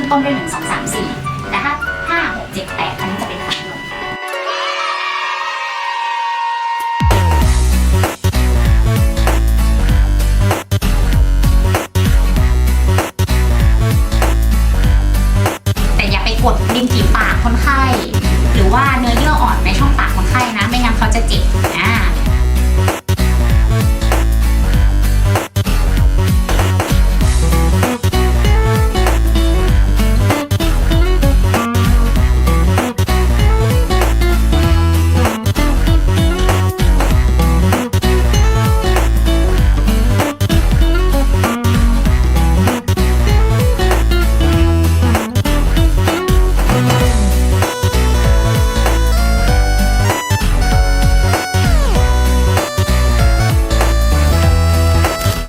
ขึ้นต้นด้วยมสี่แต่ถ้าห้าหกเจ็ดแปดอันนี้จะเป็นคำนวณแต่อย่าไปกดดินจีปากคนไข้ หรือว่าเนื้อเยื่ออ่อนในช่องปากคนไข้นะ ไม่งั้นเขาจะเจ็บอ่า